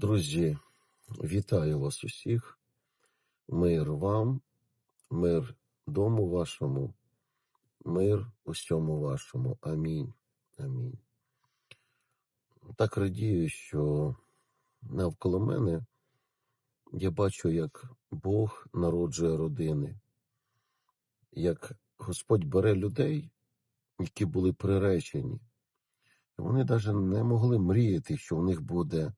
Друзі, вітаю вас усіх. Мир вам, мир дому вашому, мир усьому вашому. Амінь. Амінь. Так радію, що навколо мене я бачу, як Бог народжує родини, як Господь бере людей, які були приречені. Вони навіть не могли мріяти, що у них буде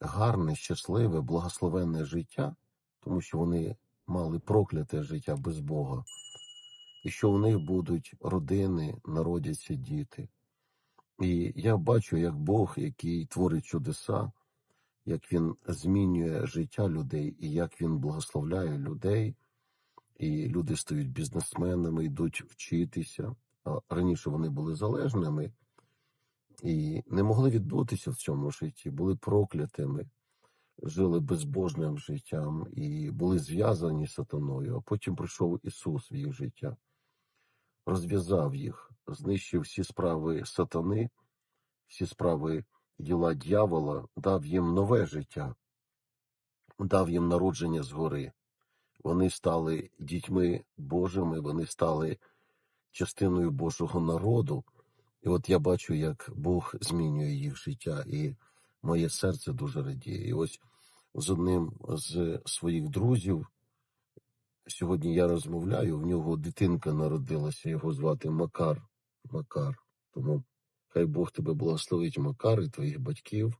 гарне, щасливе, благословенне життя, тому що вони мали прокляте життя без Бога, і що у них будуть родини, народяться діти. І я бачу, як Бог, який творить чудеса, як він змінює життя людей, і як він благословляє людей, і люди стають бізнесменами, йдуть вчитися. Раніше вони були залежними і не могли відбутися в цьому житті, були проклятими, жили безбожним життям і були зв'язані з сатаною. А потім прийшов Ісус в їх життя, розв'язав їх, знищив всі справи сатани, всі справи діла дьявола, дав їм нове життя, дав їм народження згори. Вони стали дітьми Божими, вони стали частиною Божого народу. І от я бачу, як Бог змінює їх життя, і моє серце дуже радіє. І ось з одним з своїх друзів сьогодні я розмовляю. В нього дитинка народилася, його звати Макар. Макар. Тому хай Бог тебе благословить, Макар, і твоїх батьків,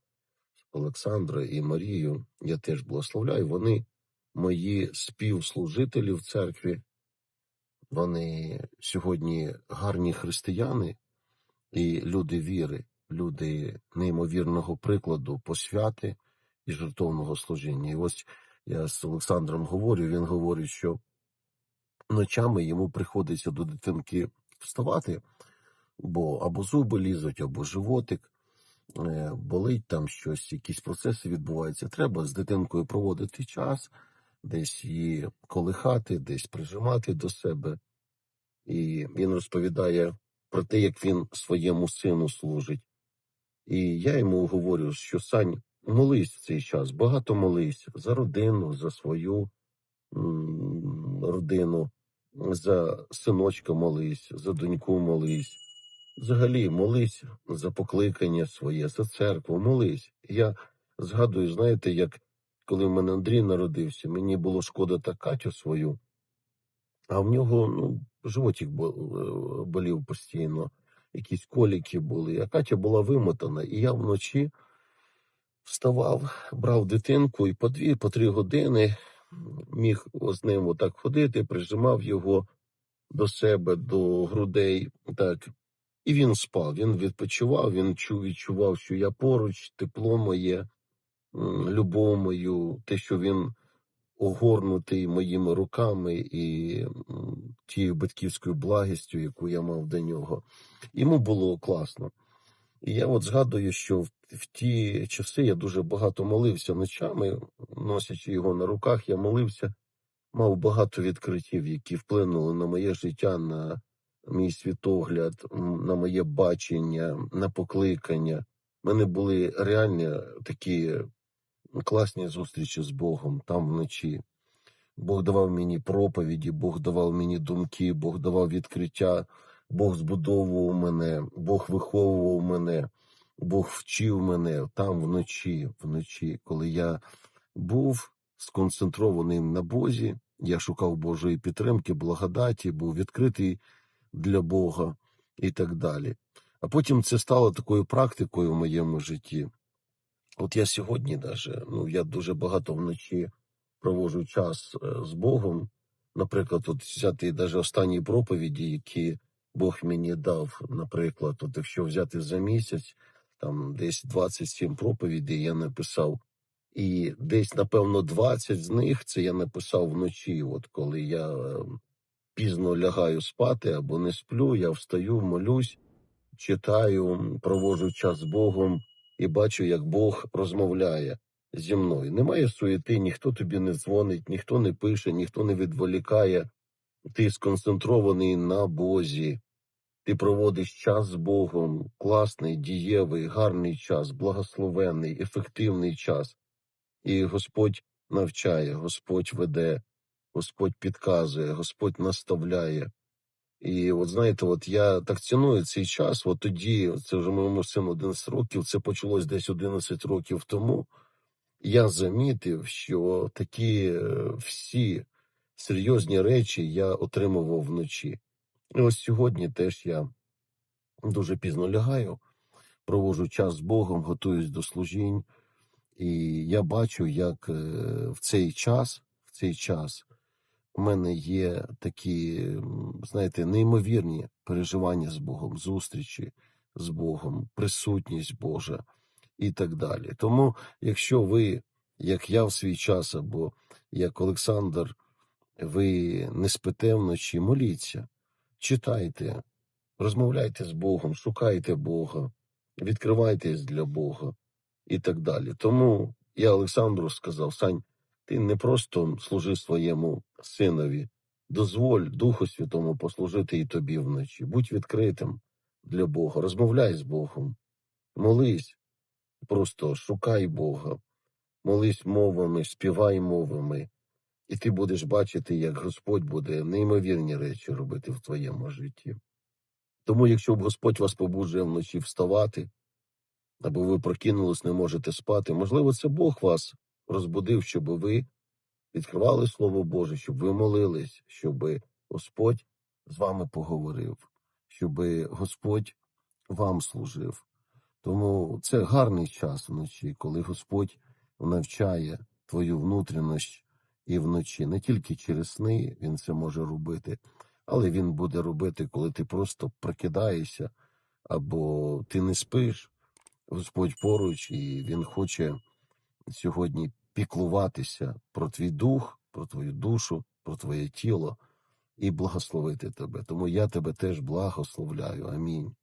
Олександра і Марію. Я теж благословляю. Вони мої співслужителі в церкві. Вони сьогодні гарні християни і люди віри, люди неймовірного прикладу, посвяти і жертовного служіння. І ось я з Олександром говорю, він говорить, що ночами йому приходиться до дитинки вставати, бо або зуби лізуть, або животик, е, болить там щось, якісь процеси відбуваються. Треба з дитинкою проводити час, десь її колихати, десь прижимати до себе. І він розповідає про те, як він своєму сину служить. І я йому говорю, що Сань, молись в цей час, багато молись за родину, за свою родину, за синочка молись, за доньку молись. Взагалі, молись за покликання своє, за церкву, молись. Я згадую, знаєте, як коли в мене Андрій народився, мені було шкода та Катю свою, а в нього ну, животик бо- болів постійно, якісь коліки були. А Катя була вимотана, і я вночі вставав, брав дитинку і по дві, по три години міг з ним отак ходити, прижимав його до себе, до грудей. Так. І він спав, він відпочивав, він чув, відчував, що я поруч, тепло моє, любов мою, те, що він огорнутий моїми руками і тією батьківською благістю, яку я мав до нього. Йому було класно. І я от згадую, що в, в ті часи я дуже багато молився ночами, носячи його на руках, я молився, мав багато відкриттів, які вплинули на моє життя, на мій світогляд, на моє бачення, на покликання. У мене були реальні такі класні зустрічі з Богом там вночі. Бог давав мені проповіді, Бог давав мені думки, Бог давав відкриття, Бог збудовував мене, Бог виховував мене, Бог вчив мене там вночі, вночі, коли я був сконцентрований на Бозі, я шукав Божої підтримки, благодаті, був відкритий для Бога і так далі. А потім це стало такою практикою в моєму житті. От я сьогодні, даже, ну я дуже багато вночі проводжу час е, з Богом. Наприклад, от взяти навіть останні проповіді, які Бог мені дав, наприклад, от якщо взяти за місяць, там десь 27 проповідей я написав, і десь, напевно, 20 з них це я написав вночі, от коли я е, пізно лягаю спати або не сплю, я встаю, молюсь, читаю, проводжу час з Богом і бачу, як Бог розмовляє зі мною. Немає суєти, ніхто тобі не дзвонить, ніхто не пише, ніхто не відволікає. Ти сконцентрований на Бозі. Ти проводиш час з Богом, класний, дієвий, гарний час, благословенний, ефективний час. І Господь навчає, Господь веде, Господь підказує, Господь наставляє. І от знаєте, от я так ціную цей час. От тоді, це вже моєму сину 11 років, це почалось десь 11 років тому. Я замітив, що такі е, всі серйозні речі я отримував вночі. І ось сьогодні теж я дуже пізно лягаю, проводжу час з Богом, готуюсь до служінь, і я бачу, як е, в цей час, в цей час у мене є такі, знаєте, неймовірні переживання з Богом, зустрічі з Богом, присутність Божа і так далі. Тому, якщо ви, як я в свій час, або як Олександр, ви не спите вночі, моліться, читайте, розмовляйте з Богом, шукайте Бога, відкривайтесь для Бога і так далі. Тому я Олександру сказав: Сань, ти не просто служи своєму синові, дозволь Духу Святому послужити і тобі вночі. Будь відкритим для Бога, розмовляй з Богом, молись, просто шукай Бога, молись мовами, співай мовами, і ти будеш бачити, як Господь буде неймовірні речі робити в твоєму житті. Тому, якщо б Господь вас побуджує вночі вставати, або ви прокинулись, не можете спати, можливо, це Бог вас розбудив, щоб ви відкривали Слово Боже, щоб ви молились, щоб Господь з вами поговорив, щоб Господь вам служив. Тому це гарний час вночі, коли Господь навчає твою внутрішність і вночі. Не тільки через сни він це може робити, але він буде робити, коли ти просто прокидаєшся або ти не спиш. Господь поруч, і Він хоче сьогодні піклуватися про твій дух, про твою душу, про твоє тіло і благословити тебе. Тому я тебе теж благословляю. Амінь.